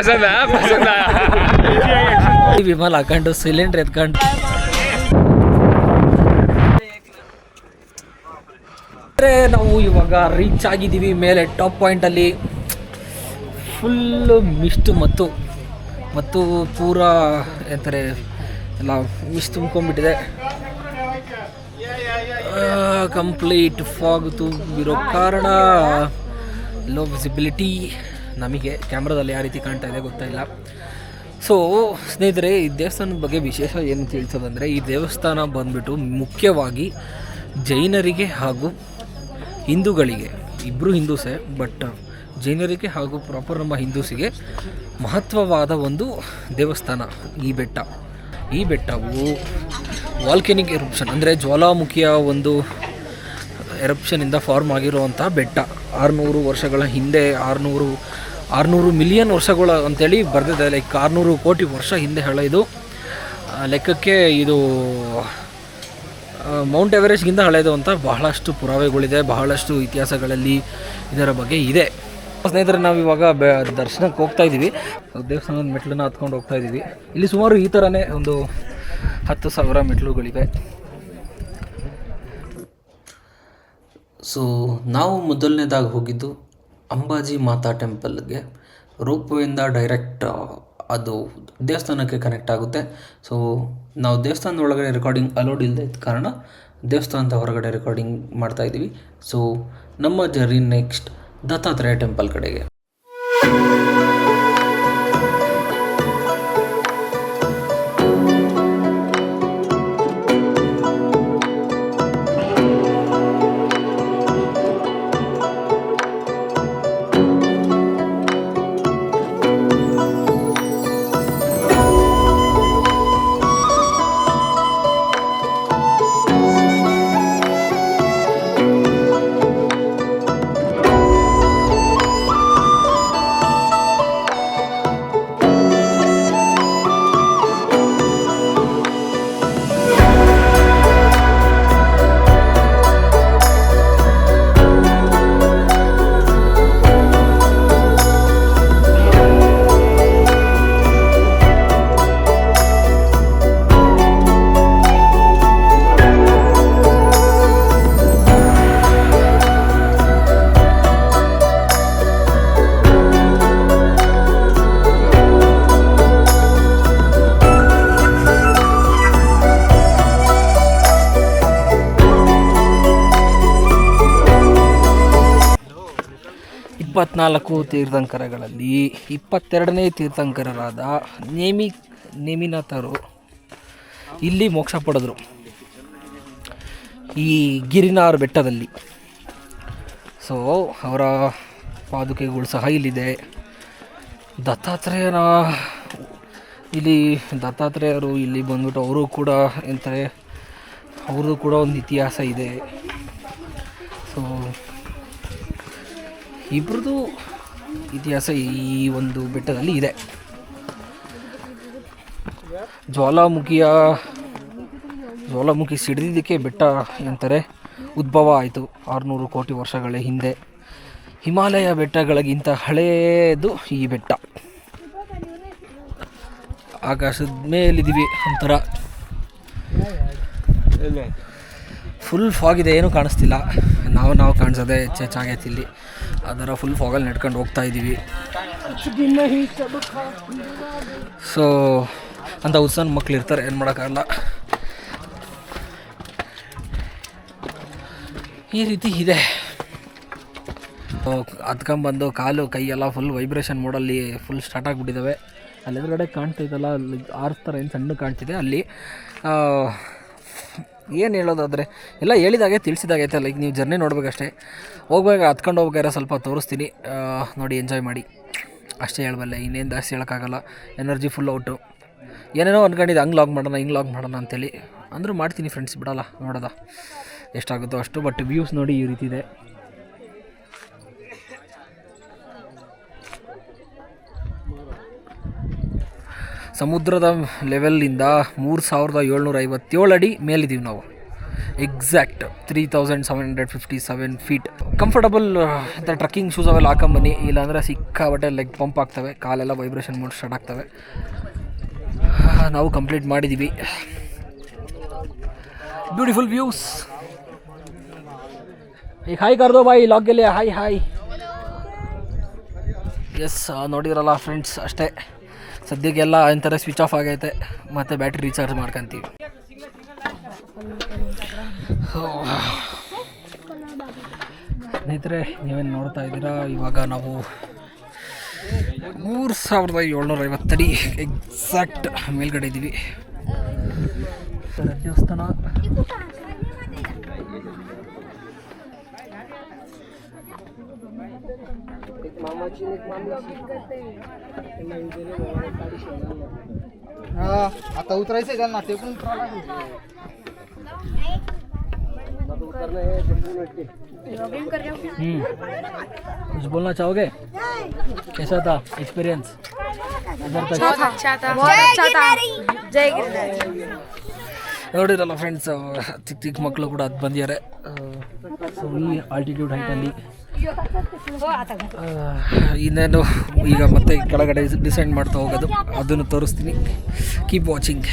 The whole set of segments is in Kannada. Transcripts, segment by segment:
ಪಸಂದ ಪಸಂದ ವಿಮಲ್ ಹಾಕೊಂಡು ಸಿಲಿಂಡರ್ ಎತ್ಕೊಂಡು. ನಾವು ಇವಾಗ ರೀಚ್ ಆಗಿದ್ದೀವಿ ಮೇಲೆ ಟಾಪ್ ಪಾಯಿಂಟಲ್ಲಿ ಫುಲ್ಲು ಮಿಸ್ಟ್ ಮತ್ತು ಮತ್ತು ಪೂರ ಎಂತಾರೆ, ಎಲ್ಲ ಮಿಸ್ಟ್ ತುಂಬ್ಕೊಂಡ್ಬಿಟ್ಟಿದೆ. ಕಂಪ್ಲೀಟ್ ಫಾಗ್ ತುಂಬಿರೋ ಕಾರಣ ಲೋ ವಿಸಿಬಿಲಿಟಿ ನಮಗೆ ಕ್ಯಾಮ್ರಾದಲ್ಲಿ ಯಾವ ರೀತಿ ಕಾಣ್ತಾ ಇದೆ ಗೊತ್ತಿಲ್ಲ ಸೊ ಸ್ನೇಹಿತರೆ, ಈ ದೇವಸ್ಥಾನದ ಬಗ್ಗೆ ವಿಶೇಷ ಏನು ತಿಳಿಸೋದಂದರೆ, ಈ ದೇವಸ್ಥಾನ ಬಂದ್ಬಿಟ್ಟು ಮುಖ್ಯವಾಗಿ ಜೈನರಿಗೆ ಹಾಗೂ ಹಿಂದೂಗಳಿಗೆ ಇಬ್ಬರು ಹಿಂದೂಸೇ ಬಟ್ ಜೈನರಿಗೆ ಹಾಗೂ ಪ್ರಾಪರ್ ನಮ್ಮ ಹಿಂದೂಸಿಗೆ ಮಹತ್ವವಾದ ಒಂದು ದೇವಸ್ಥಾನ ಈ ಬೆಟ್ಟ. ಈ ಬೆಟ್ಟವು ವಾಲ್ಕೆನಿಕ್ ಎರಪ್ಷನ್ ಅಂದರೆ ಜ್ವಾಲಾಮುಖಿಯ ಒಂದು ಎರಪ್ಷನಿಂದ ಫಾರ್ಮ್ ಆಗಿರುವಂಥ ಬೆಟ್ಟ. ಆರುನೂರು ವರ್ಷಗಳ ಹಿಂದೆ ಆರುನೂರು ಆರುನೂರು ಮಿಲಿಯನ್ ವರ್ಷಗಳು ಅಂತೇಳಿ ಬರೆದಿದೆ. ಲೈಕ್ ಆರುನೂರು ಕೋಟಿ ವರ್ಷ ಹಿಂದೆ ಹೇಳ ಇದು. ಲೆಕ್ಕಕ್ಕೆ ಇದು ಮೌಂಟ್ ಎವರೆಸ್ಟ್ಗಿಂತ ಹಳೆಯದು ಅಂತ ಬಹಳಷ್ಟು ಪುರಾವೆಗಳಿದೆ. ಬಹಳಷ್ಟು ಇತಿಹಾಸಗಳಲ್ಲಿ ಇದರ ಬಗ್ಗೆ ಇದೆ. ಸ್ನೇಹಿತರೆ, ನಾವು ಇವಾಗ ಬೆ, ದರ್ಶನಕ್ಕೆ ಹೋಗ್ತಾ ಇದ್ದೀವಿ ದೇವಸ್ಥಾನದ ಮೆಟ್ಲನ್ನ ಹತ್ಕೊಂಡು ಹೋಗ್ತಾ ಇದ್ದೀವಿ ಇಲ್ಲಿ ಸುಮಾರು ಈ ಥರನೇ ಒಂದು ಹತ್ತು ಸಾವಿರ ಮೆಟ್ಲುಗಳಿವೆ ಸೊ ನಾವು ಮೊದಲನೇದಾಗಿ ಹೋಗಿದ್ದು ಅಂಬಾಜಿ ಮಾತಾ ಟೆಂಪಲ್ಗೆ ರೋಪ್ವೇಯಿಂದ ಡೈರೆಕ್ಟ್ ಅದು ದೇವಸ್ಥಾನಕ್ಕೆ ಕನೆಕ್ಟ್ ಆಗುತ್ತೆ. ಸೊ ನಾವು ದೇವಸ್ಥಾನದ ಒಳಗಡೆ ರೆಕಾರ್ಡಿಂಗ್ ಅಲೋಡ್ ಇಲ್ಲದೆ ಇದ್ದ ಕಾರಣ ದೇವಸ್ಥಾನದ ಹೊರಗಡೆ ರೆಕಾರ್ಡಿಂಗ್ ಮಾಡ್ತಾ ಇದ್ದೀವಿ. ಸೊ ನಮ್ಮ ಜರ್ನಿ ನೆಕ್ಸ್ಟ್ ದತ್ತಾತ್ರೇಯ ಟೆಂಪಲ್ ಕಡೆಗೆ. ಇಪ್ಪತ್ನಾಲ್ಕು ತೀರ್ಥಂಕರಗಳಲ್ಲಿ ಇಪ್ಪತ್ತೆರಡನೇ ತೀರ್ಥಂಕರರಾದ ನೇಮಿ ನೇಮಿನಾಥರು ಇಲ್ಲಿ ಮೋಕ್ಷ ಪಡೆದರು. ಈ ಗಿರಿನಾರ್ ಬೆಟ್ಟದಲ್ಲಿ. ಸೊ ಅವರ ಪಾದುಕೆಗಳು ಸಹ ಇಲ್ಲಿದೆ. ದತ್ತಾತ್ರೇಯನ ಇಲ್ಲಿ ದತ್ತಾತ್ರೇಯರು ಇಲ್ಲಿ ಬಂದ್ಬಿಟ್ಟು ಅವರು ಕೂಡ ಎಂತಾರೆ, ಅವ್ರದ್ದು ಕೂಡ ಒಂದು ಇತಿಹಾಸ ಇದೆ. ಸೊ ಇಬ್ರದ್ದು ಇತಿಹಾಸ ಈ ಒಂದು ಬೆಟ್ಟದಲ್ಲಿ ಇದೆ. ಜ್ವಾಲಾಮುಖಿಯ ಜ್ವಾಲಾಮುಖಿ ಸಿಡಿದಿದ್ದಕ್ಕೆ ಬೆಟ್ಟ ಅಂತಾರೆ ಉದ್ಭವ ಆಯಿತು. ಆರುನೂರು ಕೋಟಿ ವರ್ಷಗಳ ಹಿಂದೆ ಹಿಮಾಲಯ ಬೆಟ್ಟಗಳಿಗಿಂತ ಹಳೆಯದು ಈ ಬೆಟ್ಟ. ಆಕಾಶದ ಮೇಲಿದ್ದೀವಿ ಒಂಥರ ಫುಲ್ ಫಾಗಿದೆ ಏನೂ ಕಾಣಿಸ್ತಿಲ್ಲ. ನಾವು ನಾವು ಕಾಣಿಸೋದೆ ಹೆಚ್ಚೆಚ್ಚಾಗೈತೆ ಇಲ್ಲಿ. ಅದರ ಫುಲ್ ಫಾಗಲ್ಲಿ ನಡ್ಕೊಂಡು ಹೋಗ್ತಾ ಇದ್ದೀವಿ ಸೊ ಅಂತ ಉತ್ಸಾಹ ಮಕ್ಳು ಇರ್ತಾರೆ, ಏನು ಮಾಡೋಕ್ಕಾಗಲ್ಲ. ಈ ರೀತಿ ಇದೆ. ಹತ್ಕೊಂಬಂದು ಕಾಲು, ಕೈ ಎಲ್ಲ ಫುಲ್ ವೈಬ್ರೇಷನ್ ಮೋಡಲ್ಲಿ ಫುಲ್ ಸ್ಟಾರ್ಟ್ ಆಗಿಬಿಟ್ಟಿದ್ದಾವೆ ಅಲ್ಲಿ ಎದುರುಗಡೆ ಕಾಣ್ತೈತಲ್ಲ ಅಲ್ಲಿ ಆರಿಸ್ತಾರೆ ಏನು ಸಣ್ಣ ಕಾಣ್ತಿದೆ ಅಲ್ಲಿ. ಏನು ಹೇಳೋದಾದರೆ, ಎಲ್ಲ ಹೇಳಿದಾಗೆ ತಿಳಿಸಿದಾಗೈತೆ ಲೈಕ್ ನೀವು ಜರ್ನಿ ನೋಡ್ಬೇಕಷ್ಟೇ. ಹೋಗ್ಬೇಕು ಹತ್ಕೊಂಡು ಹೋಗ್ಬೇಕಾದ್ರೆ ಸ್ವಲ್ಪ ತೋರಿಸ್ತೀನಿ. ನೋಡಿ ಎಂಜಾಯ್ ಮಾಡಿ. ಅಷ್ಟೇ ಹೇಳಬಲ್ಲೆ, ಇನ್ನೇನು ಜಾಸ್ತಿ ಹೇಳೋಕ್ಕಾಗಲ್ಲ. ಎನರ್ಜಿ ಫುಲ್ ಔಟು ಏನೇನೋ ಅಂದ್ಕೊಂಡಿದ್ದೆ ಹಂಗೆ ಲಾಗ್ ಮಾಡೋಣ, ಹಿಂಗೆ ಲಾಗ್ ಮಾಡೋಣ ಅಂತೇಳಿ. ಅಂದರೂ ಮಾಡ್ತೀನಿ ಫ್ರೆಂಡ್ಸ್ ಬಿಡೋಲ್ಲ, ನೋಡೋದ? ಎಷ್ಟಾಗುತ್ತೋ ಅಷ್ಟು ಬಟ್ ವ್ಯೂಸ್ ನೋಡಿ ಈ ರೀತಿ ಇದೆ. ಸಮುದ್ರದ ಲೆವೆಲ್ಲಿಂದ ಮೂರು ಸಾವಿರದ ಏಳ್ನೂರ ಐವತ್ತೇಳು ಅಡಿ ಮೇಲಿದ್ದೀವಿ ನಾವು. Exact three thousand seven hundred fifty seven feet comfortable trekking shoes ಅವೆಲ್ಲ ಹಾಕೊಂಬನ್ನಿ. ಇಲ್ಲಾಂದರೆ ಸಿಕ್ಕಾಬಟ್ಟೆ ಲೆಗ್ ಪಂಪ್ ಆಗ್ತವೆ. ಕಾಲೆಲ್ಲ ವೈಬ್ರೇಷನ್ ಮಾಡಿ ಸ್ಟಾರ್ಟ್ ಆಗ್ತವೆ. ನಾವು ಕಂಪ್ಲೀಟ್ ಮಾಡಿದ್ದೀವಿ ಬ್ಯೂಟಿಫುಲ್ ವ್ಯೂಸ್ ಈಗ ಹಾಯ್ ಕರ್ದೋ ಬಾಯಿ ಲಾಗ್ಗೆ ಹಾಯ್ ಹಾಯ್ ಎಸ್ ನೋಡಿದ್ರಲ್ಲ ಫ್ರೆಂಡ್ಸ್ ಅಷ್ಟೇ. ಸದ್ಯಕ್ಕೆಲ್ಲ ಒಂಥರ ಸ್ವಿಚ್ ಆಫ್ ಆಗೈತೆ. ಮತ್ತು ಬ್ಯಾಟ್ರಿ ರೀಚಾರ್ಜ್ ಮಾಡ್ಕೊತೀವಿ. ಸ್ನೇಹಿತರೆ, ನೀವೇನು ನೋಡ್ತಾ ಇದ್ದೀರಾ? ಇವಾಗ ನಾವು ಮೂರು ಸಾವಿರದ ಏಳ್ನೂರ ಐವತ್ತಡಿ ಎಕ್ಸಾಕ್ಟ್ ಮೇಲ್ಗಡೆ ಇದ್ದೀವಿ ದೇವಸ್ಥಾನ आता उतरायचंय का जाना ते पण उतरा हम्म. कुछ बोलना चाहोगे? कैसा था एक्सपीरियंस अच्छा, अच्छा था। बहुत अच्छा था। जय गिरिराज। ನೋಡಿರಲ್ಲ ಫ್ರೆಂಡ್ಸ್ ಚಿಕ್ಕ ಚಿಕ್ಕ ಮಕ್ಕಳು ಕೂಡ ಅದು ಬಂದಿದ್ದಾರೆ ಸೊ ಈ ಆಲ್ಟಿಟ್ಯೂಡ್ ಹೈಟಲ್ಲಿ ಇನ್ನೇನು ಈಗ ಮತ್ತೆ ಕೆಳಗಡೆ ಡಿಸೈಡ್ ಮಾಡ್ತಾ ಹೋಗೋದು. ಅದನ್ನು ತೋರಿಸ್ತೀನಿ. ಕೀಪ್ ವಾಚಿಂಗ್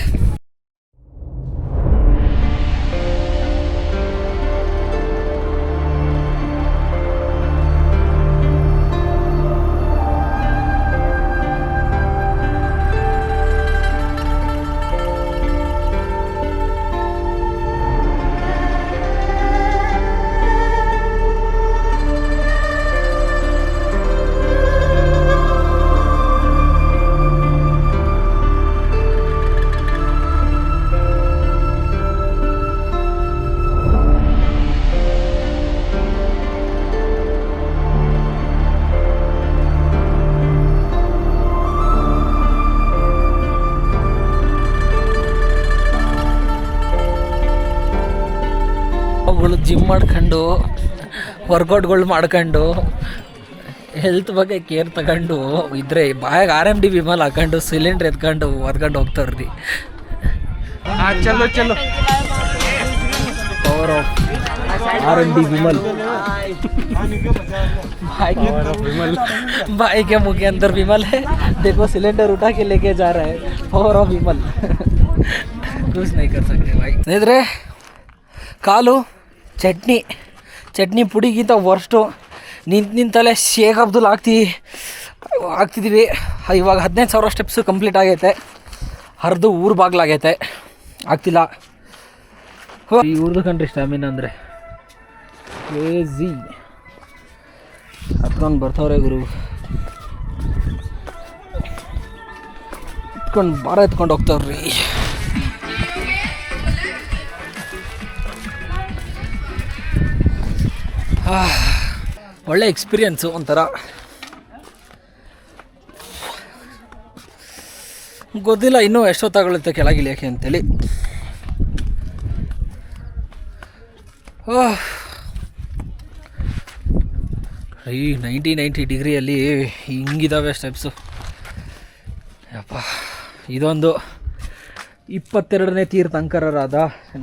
ಜಿಮ್ ಮಾಡ್ಕೊಂಡು ವರ್ಕೌಟ್ಗಳು ಮಾಡ್ಕೊಂಡು ಹೆಲ್ತ್ ಬಗ್ಗೆ ಕೇರ್ ತಗೊಂಡು ಇದ್ರೆ ಬಾಯಾಗ ಆರ್ ಎಮ್ ಡಿ ವಿಮಲ್ ಹಾಕೊಂಡು ಸಿಲಿಂಡ್ರ್ ಎತ್ಕೊಂಡು ಹೊದ್ಕೊಂಡು ಹೋಗ್ತಾರ್ರಿ चलो चलो power off R M D Vimal भाई के भाई के मुंह के अंदर विमल है देखो सिलेंडर उठा के लेके जा रहा है पावर ऑफ विमल कुछ नहीं कर सकते भाई ಸ್ನೇಹಿತರೆ ಕಾಲು ಚಟ್ನಿ ಚಟ್ನಿ ಪುಡಿಗಿಂತ ವರ್ಸ್ಟು ನಿಂತು ನಿಂತಲೇ ಶೇಖ್ ಅಬ್ದುಲ್ ಆಗ್ತಿ ಆಗ್ತಿದ್ದೀವಿ ಇವಾಗ ಹದಿನೈದು ಸಾವಿರ ಸ್ಟೆಪ್ಸು ಕಂಪ್ಲೀಟ್ ಆಗೈತೆ. ಹರಿದು ಊರು ಬಾಗ್ಲಾಗೈತೆ ಆಗ್ತಿಲ್ಲ. ಈ ಊರ್ದು ಕಂಡ್ರಿ ಸ್ಟ್ಯಾಮಿನ ಅಂದರೆ ಕ್ರೇಜಿ ಹತ್ಕೊಂಡು ಬರ್ತಾವ್ರೆ ಗುರು. ಇಟ್ಕೊಂಡು ಭಾರ ಎತ್ಕೊಂಡು ಹೋಗ್ತಾವ್ರಿ. ಒಳ್ಳೆ ಎಕ್ಸ್ಪೀರಿಯನ್ಸು ಒಂಥರ. ಗೊತ್ತಿಲ್ಲ ಇನ್ನೂ ಎಷ್ಟೊತ್ತಾಗಳುತ್ತೆ ಯಾಕೆ ಅಂತೇಳಿ. ಓಹ್ ಈ ನೈಂಟಿ ನೈಂಟಿ ಡಿಗ್ರಿಯಲ್ಲಿ ಹಿಂಗಿದಾವೆ ಸ್ಟೆಪ್ಸು ಯಪ್ಪ, ಇದೊಂದು ಇಪ್ಪತ್ತೆರಡನೇ ತೀರ್ಥಂಕರರಾದ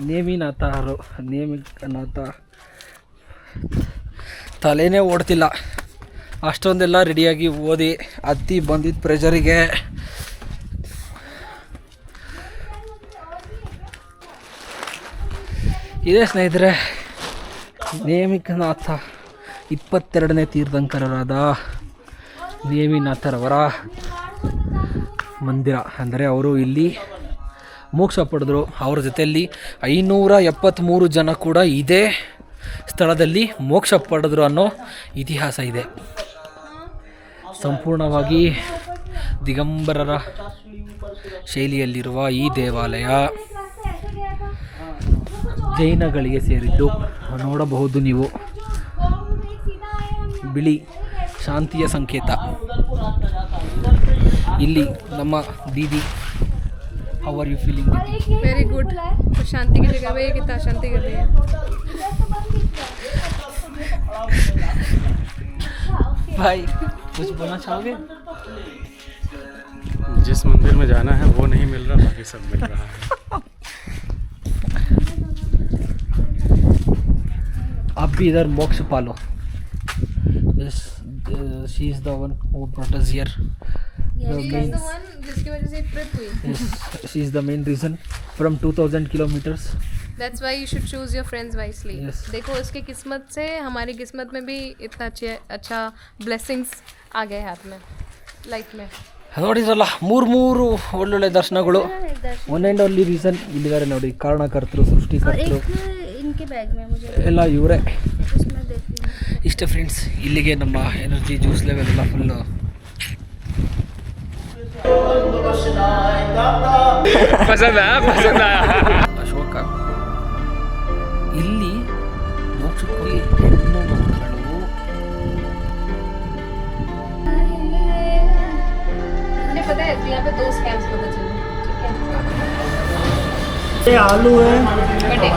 ನೇಮಿನಾಥರು, ನೇಮಿನಾಥ ತಲೆನೇ ಓಡ್ತಿಲ್ಲ. ಅಷ್ಟೊಂದೆಲ್ಲ ರೆಡಿಯಾಗಿ ಓದಿ ಹತ್ತಿ ಬಂದಿದ್ದ ಪ್ರೆಷರಿಗೆ ಇದೇ ಸ್ನೇಹಿತರೆ, ನೇಮಿಕನಾಥ ಇಪ್ಪತ್ತೆರಡನೇ ತೀರ್ಥಂಕರರಾದ ನೇಮಿನಾಥರವರ ಮಂದಿರ. ಅಂದರೆ ಅವರು ಇಲ್ಲಿ ಮೋಕ್ಷ ಪಡೆದರು. ಅವ್ರ ಜೊತೆಯಲ್ಲಿ ಐನೂರ ಎಪ್ಪತ್ತ್ಮೂರು ಜನ ಕೂಡ ಇದೇ. ಸ್ಥಳದಲ್ಲಿ ಮೋಕ್ಷ ಪಡೆದ್ರು ಅನ್ನೋ ಇತಿಹಾಸ ಇದೆ. ಸಂಪೂರ್ಣವಾಗಿ ದಿಗಂಬರರ ಶೈಲಿಯಲ್ಲಿರುವ ಈ ದೇವಾಲಯ ಜೈನಗಳಿಗೆ ಸೇರಿದ್ದು. ನೋಡಬಹುದು ನೀವು. ಬಿಳಿ ಶಾಂತಿಯ ಸಂಕೇತ. ಇಲ್ಲಿ ನಮ್ಮ Didi how are you feeling very good शांति की जगह पे कितना शांति कर रही है। भाई कुछ बोलना चाहोगे? जिस मंदिर में जाना है वो नहीं मिल रहा बाकी सब मिल रहा है। आप भी इधर मोक्ष पालो। She is the one who brought us here the means. जिसकी वजह से ट्रिप हुई yes, she is the main reason from 2000 kilometers that's why you should choose your friends wisely Yes. देखो उसकी किस्मत से हमारी किस्मत में भी इतना अच्छे अच्छा ब्लेसिंग्स आ गए हाथ में लाइफ में ನೋಡಿದ್ರಲ್ಲ ಮೂರು ಮೂರು ಒಳ್ಳೊಳ್ಳೆ ದರ್ಶನಗಳು ಒನ್ ಆ್ಯಂಡ್ ಓನ್ಲಿ ರೀಸನ್ ಇಲ್ಲಿದ್ದಾರೆ ನೋಡಿ ಕಾರಣಕರ್ತರು ಸೃಷ್ಟಿಕರ್ತರು इनके बैग में मुझे ಎಲ್ಲ ಇವರೇ उसमें देती हूँ ಇಷ್ಟೇ ಫ್ರೆಂಡ್ಸ್ ಇಲ್ಲಿಗೆ ನಮ್ಮ ಎನರ್ಜಿ ಜ್ಯೂಸ್ ಲೆವೆಲ್ ಎಲ್ಲ ಫುಲ್ಲು ಅಶೋಕ ಇಲ್ಲಿ ಮೋಕ್ಷಕ್ಕೆ ಹೆಣ್ಣು ಮಕ್ಕಳು मुझे पता है यहाँ पे दो स्कैम्स पता चले ठीक है ये आलू है बटे